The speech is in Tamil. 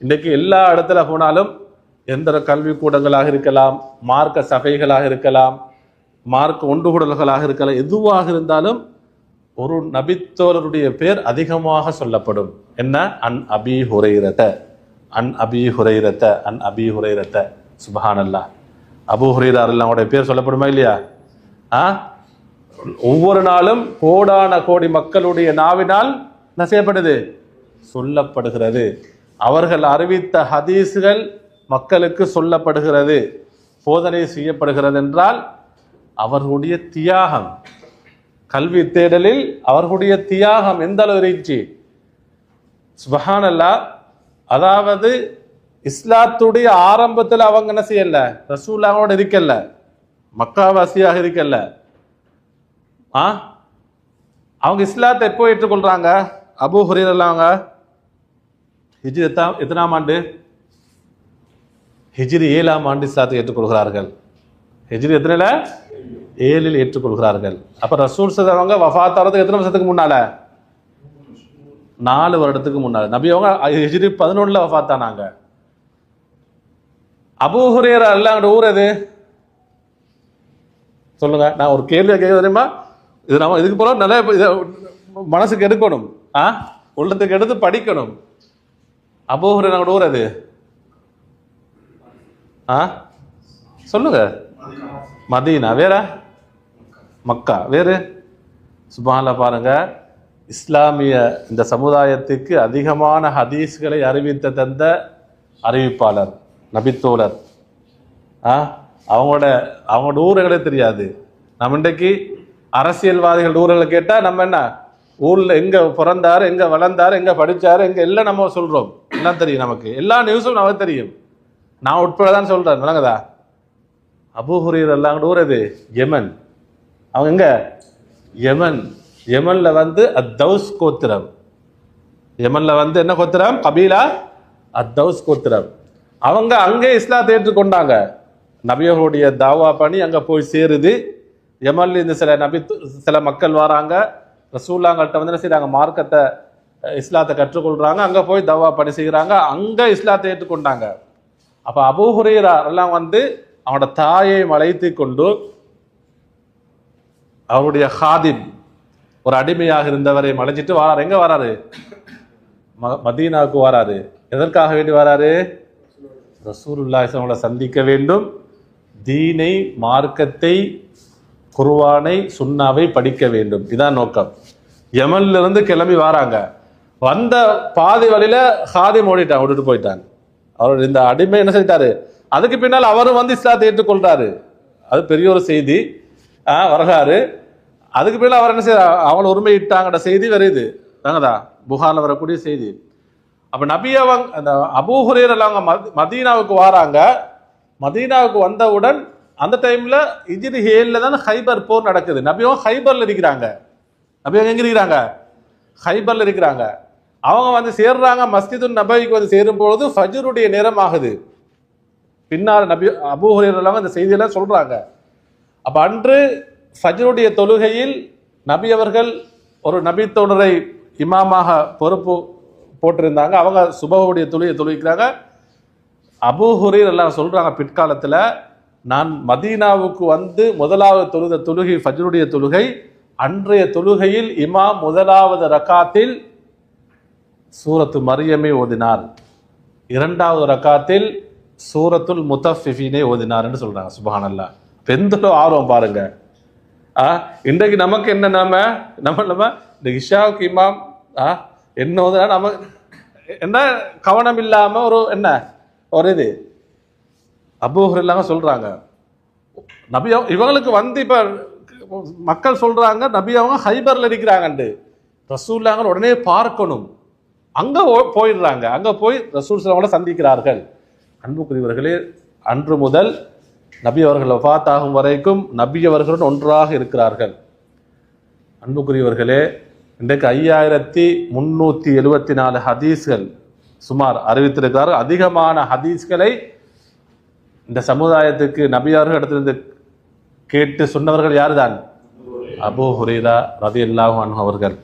இன்றைக்கு எல்லா இடத்துல போனாலும் எந்த கல்வி கூடங்களாக இருக்கலாம் மார்க்க சபைகளாக இருக்கலாம் மார்க்க ஒன்றுகூடல்களாக இருக்கலாம் எதுவாக இருந்தாலும் ஒரு நபித்தோழருடைய பேர் அதிகமாக சொல்லப்படும். என்ன? அன் அபி ஹுரைரத. அன் அபி ஹுரைரத. அன் அபி ஹுரைரத. சுபஹானல்லா அபு ஹுரைரா அவங்களுடைய பேர் சொல்லப்படுமா இல்லையா? ஆ? ஒவ்வொரு நாளும் கோடான கோடி மக்களுடைய நாவினால் என்ன செய்யப்படுது சொல்லப்படுகிறது. அவர்கள் அறிவித்த ஹதீஸுகள் மக்களுக்கு சொல்லப்படுகிறது போதனை செய்யப்படுகிறது என்றால் அவர்களுடைய தியாகம் கல்வி தேடலில் அவர்களுடைய தியாகம் எந்த அளவு இருந்துச்சு? சுபஹானல்லா அதாவது இஸ்லாத்துடைய ஆரம்பத்தில் அவங்க என்ன செய்யல? ரசூலாவோட இருக்கல. மக்காவாசியாக இருக்கல. ஆ? அவங்க இஸ்லாத்தை எப்போ ஏற்றுக்கொள்றாங்க? அபு ஹுரீரல்ல அவங்க ஹிஜ்ரி எத்தாம் எத்தனாம் ஆண்டு? ஹிஜ்ரி ஏழாம் ஆண்டு இஸ்லாத்தை ஏற்றுக்கொள்கிறார்கள். ஹிஜ்ரி எத்தனையில்? ஏழில் ஏற்றுக்கொள்கிறார்கள். அப்போ ரசூல் அவங்க வஃபாத் எத்தனை வருஷத்துக்கு முன்னால்? நாலு வருடத்துக்கு முன்னால். நபி அவங்க ஹிஜ்ரி பதினொன்றில் வஃபாத்தானாங்க ஆனாங்க. அல்ல அங்க ஊர் எது? சொல்லுங்க. நான் ஒரு கேள்வி கேட்க தெரியுமா? இது நம்ம இதுக்கு போல நல்ல இதை மனசுக்கு எடுக்கணும். ஆ? உள்ளத்துக்கு எடுத்து படிக்கணும். அபூ ஹுரேரா ஊர் அது? ஆ? சொல்லுங்க. மதீனா. வேற? மக்கா. வேறு? சுபால பாருங்க. இஸ்லாமிய இந்த சமுதாயத்துக்கு அதிகமான ஹதீஸ்களை அறிவித்த தந்த அறிவிப்பாளர் நபித்தோழர். ஆ? அவங்களோட அவங்களோட ஊர்களே தெரியாது. நம்ம இன்றைக்கு அரசியல்வாதிகள் ஊர்களை கேட்டால் நம்ம என்ன? ஊரில் எங்கே பிறந்தார் எங்கே வளர்ந்தார் எங்கே படித்தார் எங்கே எல்லாம் நம்ம சொல்கிறோம் எல்லாம் தெரியும் நமக்கு. எல்லா நியூஸும் நமக்கு தெரியும். நான் உட்பட தான் சொல்கிறேன் விளங்குதா? அபூ ஹுரியர் எல்லாம் ஊர் அது யமன். அவங்க எங்க? யமன். யமனில் வந்து அத்தவுஸ் கோத்திரம். யமனில் வந்து என்ன கோத்திரம்? கபீலா? அத்தவுஸ் கோத்திரம். அவங்க அங்கே இஸ்லாத்தை ஏற்றுக்கொண்டாங்க. நபியர்களுடைய தாவா பணி அங்கே போய் சேருது. யமன்ல இருந்து சில நபி சில மக்கள் வராங்க. ரசூல்லாங்கள்ட்ட வந்து என்ன செய்கிறாங்க மார்க்கத்தை இஸ்லாத்தை கற்றுக்கொள்கிறாங்க அங்கே போய் தவா பணி செய்கிறாங்க அங்கே இஸ்லாத்தை ஏற்றுக்கொண்டாங்க. அப்போ அபூஹுரீரா எல்லாம் வந்து அவனோட தாயை அழைத்து கொண்டு அவருடைய ஹாதிம் ஒரு அடிமையாக இருந்தவரை மலைச்சிட்டு வராரு. எங்கே வராரு? ம- மதீனாவுக்கு வராரு. எதற்காக வேண்டி வராரு? ரசூல் உல்லாஹ் சந்திக்க வேண்டும். தீனை மார்க்கத்தை குர்வானை சுண்ணாவை படிக்க வேண்டும். இதான் நோக்கம். யமன்ல இருந்து கிளம்பி வராங்க. வந்த பாதி வழியில ஹாதிம் ஓடிட்டான் விட்டுட்டு போயிட்டான். அவர் இந்த அடிமை என்ன செஞ்சிட்டாரு? அதுக்கு பின்னால் அவரும் வந்து இஸ்லாத்தை ஏற்றுக்கொள்றாரு. அது பெரிய ஒரு செய்தி ஆ, வரலாறு. அதுக்கு பின்னால் அவர் என்ன செய்யறாரு அவங்கள உரிமையிட்டாங்கன்ற செய்தி வருது தாங்கதா? புகாரில் வரக்கூடிய செய்தி. அப்போ நபி அவங்க அந்த அபூஹுரேர் அவங்க மத்- மதீனாவுக்கு வராங்க. மதீனாவுக்கு வந்தவுடன் அந்த டைமில் இஜிரி ஹேலில் தான் ஹைபர் போர் நடக்குது. நபியும் ஹைபரில் இருக்கிறாங்க. நபியும் எங்கே இருக்கிறாங்க? ஹைபரில் இருக்கிறாங்க. அவங்க வந்து சேர்றாங்க மஸ்ஜிது நபிக்கு வந்து சேரும் பொழுது ஃபஜருடைய நேரம் ஆகுது. பின்னால் நபி அபூ ஹுரேரா இந்த செய்தியெல்லாம் சொல்கிறாங்க அப்போ அன்று ஃபஜருடைய தொழுகையில் நபி அவர்கள் ஒரு நபி தோழரை இமாமாக பொறுப்பு போட்டிருந்தாங்க. அவங்க சுபவுடைய தொழுகை தொழுவிக்கிறாங்க. அபூ எல்லாம் சொல்கிறாங்க பிற்காலத்தில் நான் மதீனாவுக்கு வந்து முதலாவது தொழுத தொழுகை ஃபஜ்ருடைய தொழுகை அன்றைய தொழுகையில் இமாம் முதலாவது ரக்காத்தில் சூரத்து மரியமை ஓதினார். இரண்டாவது ரக்காத்தில் சூரத்துல் முத்தஃபிஃபீனை ஓதினார்னு சொல்கிறாங்க சொல்றாங்க சுபஹானல்லா. பெந்தளோ ஆர்வம் பாருங்க. ஆ இன்றைக்கு நமக்கு என்ன நாம? நம்ம நம்ம இந்த இஷாவுக்கு இமாம் ஆ என்ன ஓதுனா நமக்கு என்ன கவனம் இல்லாமல் ஒரு என்ன? ஒரு இது. அபூஹர் சொல்கிறாங்க சொல்றாங்க. நபி இவங்களுக்கு வந்து இப்போ மக்கள் சொல்கிறாங்க நபி அவங்க ஹைபர்ல இருக்கிறாங்கண்டு ரசூல்லாங்க உடனே பார்க்கணும். அங்கே போயிடுறாங்க. அங்கே போய் ரசூல் அவங்கள சந்திக்கிறார்கள். அன்புக்குரியவர்களே அன்று முதல் நபி அவர்கள் வஃபாத்தாகும் வரைக்கும் நபி அவர்களுடன் ஒன்றாக இருக்கிறார்கள். அன்புக்குரியவர்களே இன்றைக்கு ஐயாயிரத்தி முன்னூற்றி எழுபத்தி நாலு ஹதீஸ்கள் சுமார் அறிவித்திருக்கிறார்கள். அதிகமான ஹதீஸ்களை இந்த சமுதாயத்துக்கு நபியார்கள் இடத்திலிருந்து கேட்டு சொன்னவர்கள் யார்தான்? அபூ ஹுரைரா ரதி அல்லாஹு அவர்கள்.